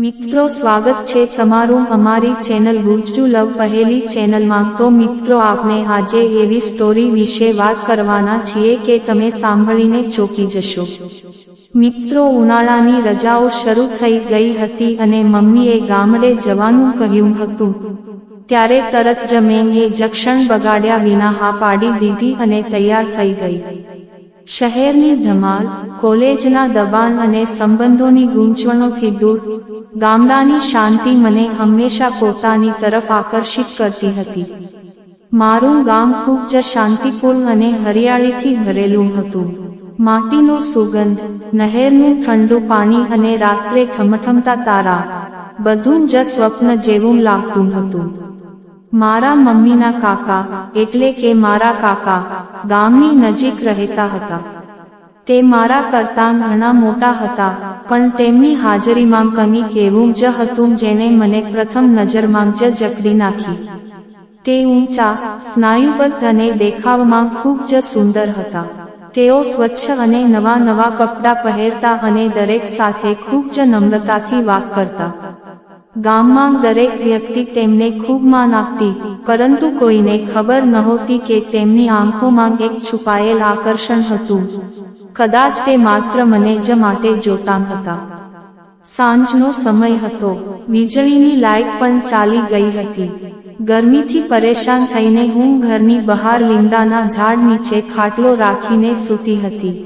મિત્રો, સ્વાગત છે તમારું અમારી ચેનલ ગુજ્જુ લવ પહેલી ચેનલમાં. તો મિત્રો, આપણે આજે એવી સ્ટોરી વિશે વાત કરવાના છીએ કે તમે સાંભળીને ચોંકી જશો. મિત્રો, ઉનાળાની રજાઓ શરૂ થઈ ગઈ હતી અને મમ્મીએ ગામડે જવાનું કહ્યું હતું. ત્યારે તરત જ મેં એ જક્ષણ બગાડ્યા વિના હા પાડી દીધી અને તૈયાર થઈ ગઈ. શહેરની ધમાલ, કોલેજના દબાણ અને સંબંધોની ગૂંચવણોથી દૂર, ગામડાની શાંતિ મને હંમેશા પોતાની તરફ આકર્ષિત કરતી હતી. મારું ગામ ખૂબ જ શાંતિપૂર્ણ અને હરિયાળીથી ભરેલું હતું. માટીનો સુગંધ, નહેરનું ઠંડુ પાણી અને રાત્રે ઠમઠમતા તારા, બધું જ સ્વપ્ન જેવું લાગતું હતું. મારા મમ્મીના કાકા એટલે કે મારા કાકા ગામની નજીક રહેતા હતા. તે મારા કરતાં ઘણા મોટા હતા, પણ તેમની હાજરીમાં કંઈક એવું જ હતું જેને મને પ્રથમ નજરમાં જ જકડી નાખી. તે ઊંચા, સ્નાયુબદ્ધ અને દેખાવમાં ખૂબ જ સુંદર હતા. તેઓ સ્વચ્છ અને નવા નવા કપડાં પહેરતા અને દરેક સાથે ખૂબ જ નમ્રતાથી વાત કરતા. ગામમાં દરેક વ્યક્તિ તેમને ખૂબ માન આપતી, પરંતુ કોઈને ખબર નહોતી કે તેમની આંખોમાં એક છુપાયેલ આકર્ષણ હતું. કદાચ તે માત્ર મને જ માટે જોતા હતા. સાંજનો સમય હતો. વીજળીની લાઇટ પણ ચાલી ગઈ હતી. ગરમીથી પરેશાન થઈને હું ઘરની બહાર લીમડાના ઝાડ નીચે ખાટલો રાખીને સૂતી હતી.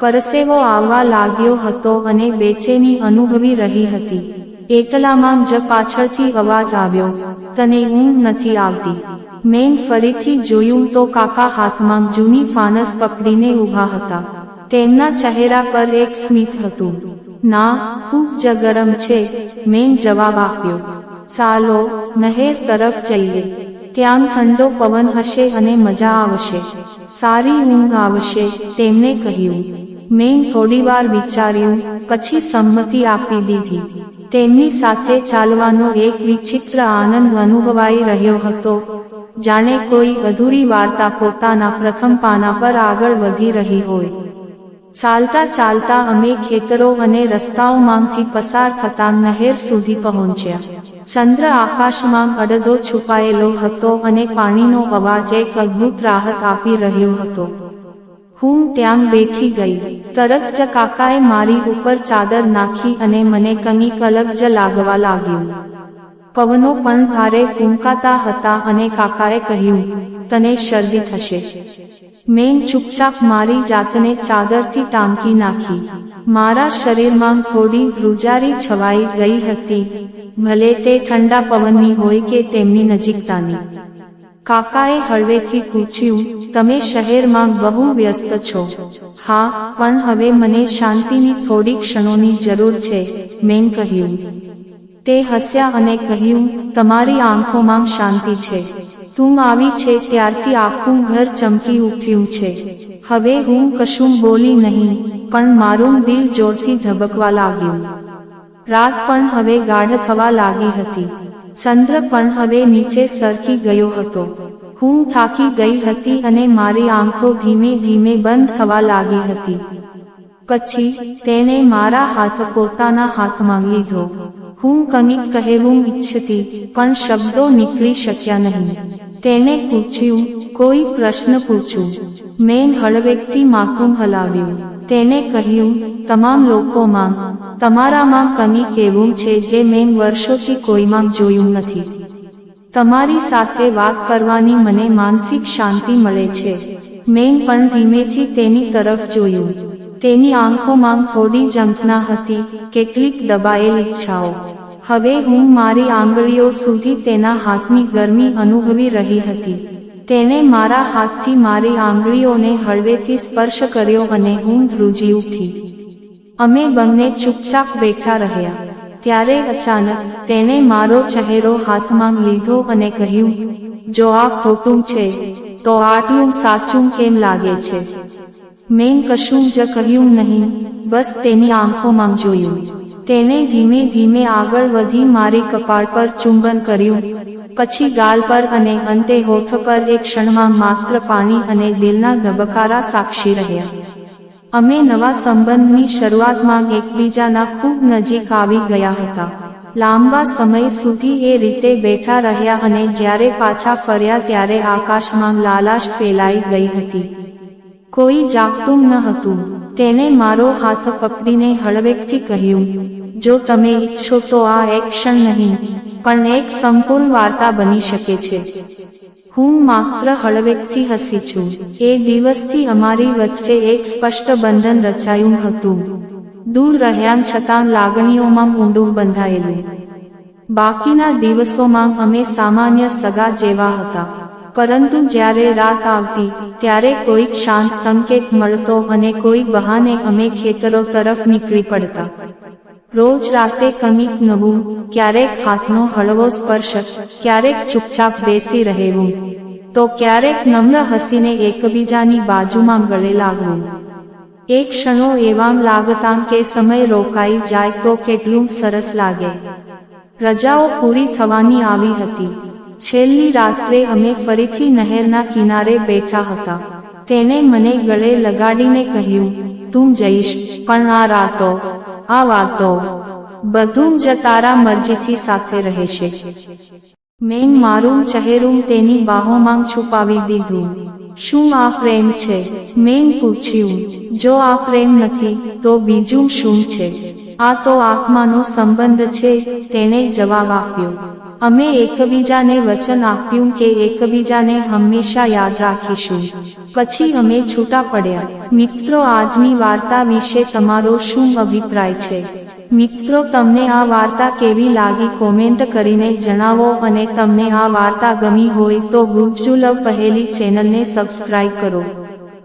પરસેવો આવવા લાગ્યો હતો અને બેચેની અનુભવી રહી હતી. એકલામાં જ પાછળથી અવાજ આવ્યો. તને ઊંઘ નથી આવતી. મેં ફરીથી જોયું તો કાકા હાથમાં જૂની ફાનસ પકડીને ઊભા હતા. તેમના ચહેરા પર એક સ્મિત હતું. ના, ખૂબ જ ગરમ છે, મેં જવાબ આપ્યો. ચાલો, નહેર તરફ જઈએ. ત્યાં ઠંડો પવન હશે અને મજા આવશે. સારી ઊંઘ આવશે તેમને કહ્યું. મેં થોડીવાર વિચાર્યું, પછી સંમતિ આપી દીધી. તેમની સાથે ચાલવાનો એક વિચિત્ર આનંદ અનુભવાઈ રહ્યો હતો. જાણે કોઈ અધૂરી વાર્તા પોતાના પ્રથમ પાના પર આગળ વધી રહી હોય. ચાલતા ચાલતા અમે ખેતરો અને રસ્તાઓમાંથી પસાર થતા નહેર સુધી પહોંચ્યા. ચંદ્ર આકાશમાં અડધો છુપાયેલો હતો અને પાણીનો અવાજ એક અદ્ભુત રાહત આપી રહ્યો હતો. હું ત્યાં બેઠી ગઈ. તરત જ કાકાએ મારી ઉપર ચાદર નાખી અને મને કંઈક અલગ જ લાગવા લાગ્યું. પવનો પણ ભારે ફૂંકાતા હતા અને કાકાએ કહ્યું, તને શરદી થશે. મેં ચૂપચાપ મારી જાતને ચાદરથી ટાંકી નાખી. મારા શરીરમાં થોડી ધ્રુજારી છવાઈ ગઈ હતી. ભલે તે ઠંડા પવનની હોય કે તેમની નજીકતાની. કાકાએ હળવેથી પૂછ્યું, તમે શહેરમાં બહુ વ્યસ્ત છો. હા, પણ હવે મને શાંતિની થોડી ક્ષણોની જરૂર છે, મેં કહ્યું. તે હસ્યા અને કહ્યું, તમારી આંખોમાં શાંતિ છે. તું આવી છે ત્યારથી આખું ઘર ચમકી ઉઠ્યું છે. હવે હું કશું બોલી નહીં, પણ મારું દિલ જોરથી ધબકવા લાગ્યું. રાત પણ હવે ગાઢ થવા લાગી હતી. ચંદ્ર પણ હવે નીચે સરકી ગયો હતો. હું થાકી ગઈ હતી અને મારી આંખો ધીમે ધીમે બંધ થવા લાગી હતી. પછી તેને મારા હાથ પોતાના હાથમાં લીધો. હું કનિક કહેવું ઈચ્છતી, પણ શબ્દો નીકળી શક્યા નહીં. તેને પૂછ્યું, કોઈ પ્રશ્ન પૂછું? મેં હળવેકથી માથું હલાવ્યું. તેને કહ્યું, તમામ લોકોમાં તમારામાં કંઈક એવું છે જે મેં વર્ષોથી કોઈમાં જોયું નથી. તમારી સાથે વાત કરવાની મને માનસિક શાંતિ મળે છે. મેં પણ ધીમેથી તેની તરફ જોયું. તેની આંખોમાં થોડી ઝંખના હતી, કેટલીક દબાયેલ ઈચ્છાઓ. હવે હું મારી આંગળીઓ સુધી તેના હાથની ગરમી અનુભવી રહી હતી. તેણે મારા હાથથી મારી આંગળીઓને હળવેથી સ્પર્શ કર્યો અને હું ધ્રુજી ઉઠી. અમે બંને ચૂપચાપ બેઠા રહ્યા. ત્યારે અચાનક તેને મારો ચહેરો હાથમાં લીધો અને કહ્યું, જો આ ખોટું છે, તો આટલું સાચું કેમ લાગે છે? મેં કશું જ કહ્યું નહીં, બસ તેની આંખોમાં જોયું. તેને ધીમે ધીમે આગળ વધી મારી કપાળ પર ચુંબન કર્યું. પછી ગાલ પર અને અંતે હોઠ પર એક ક્ષણમાં માત્ર પાણી અને દિલના ધબકારા સાક્ષી રહ્યા. અમે નવા સંબંધની શરૂઆતમાં એકબીજાના ખૂબ નજીક આવી ગયા હતા. લાંબા સમય સુધી એ રીતે બેઠા રહ્યા અને જ્યારે પાછા ફર્યા ત્યારે આકાશમાં લાલાશ ફેલાઈ ગઈ હતી. કોઈ જાગતું ન હતું. તેને મારો હાથ પકડીને હળવેકથી કહ્યું, જો તમે ઈચ્છો તો આ એક ક્ષણ નહીં, પણ એક સંપૂર્ણ વાર્તા બની શકે છે. હું માત્ર હળવેકથી હસી છું એ દિવસથી અમારી વચ્ચે એક સ્પષ્ટ બંધન રચાયું હતું. દૂર રહ્યા છતાં લાગણીઓમાં ઊંડું બંધાયેલું. બાકીના દિવસોમાં અમે સામાન્ય સગા જેવા હતા. પરંતુ જ્યારે રાત આવતી, ત્યારે કોઈક શાંત સંકેત મળતો અને કોઈ બહાને અમે ખેતરો તરફ નીકળી પડતા. રોજ રાતે કંઈક નવું, ક્યારેક હાથનો હળવો સ્પર્શ, ક્યારેક ચૂપચાપ બેસી રહેવું. તો ક્યારેક નમ્ર હસીને એકબીજાની બાજુમાં ગળે લાગવું. એક ક્ષણો એવામ લાગતા કે સમય રોકાઈ જાય તો કેટલું સરસ લાગે. રજાઓ પૂરી થવાની આવી હતી. છેલ્લી રાત્રે અમે ફરીથી નહેરના કિનારે બેઠા હતા. તેને મને ગળે લગાડીને કહ્યું, તું જઈશ, પણ આ રાતો આ વાતો બધું જ તારા મરજીથી સાથે રહેશે. મેં મારું ચહેરું તેની બાહોમાં છુપાવી દીધું. શું આ પ્રેમ છે? મેં પૂછ્યું. જો આ પ્રેમ નથી, તો બીજું શું છે? આ તો આત્માનો સંબંધ છે તેને જવાબ આપ્યો. અમે એકબીજાને વચન આપ્યું કે એકબીજાને હંમેશા યાદ રાખીશું. પછી અમે છૂટા પડ્યા. મિત્રો, આજની વાર્તા વિશે તમારો શું અભિપ્રાય છે? મિત્રો, તમને આ વાર્તા કેવી લાગી? કોમેન્ટ કરીને જણાવો અને તમને આ વાર્તા ગમી હોય તો ગુજ્જુ પહેલી ચેનલને સબસ્ક્રાઇબ કરો.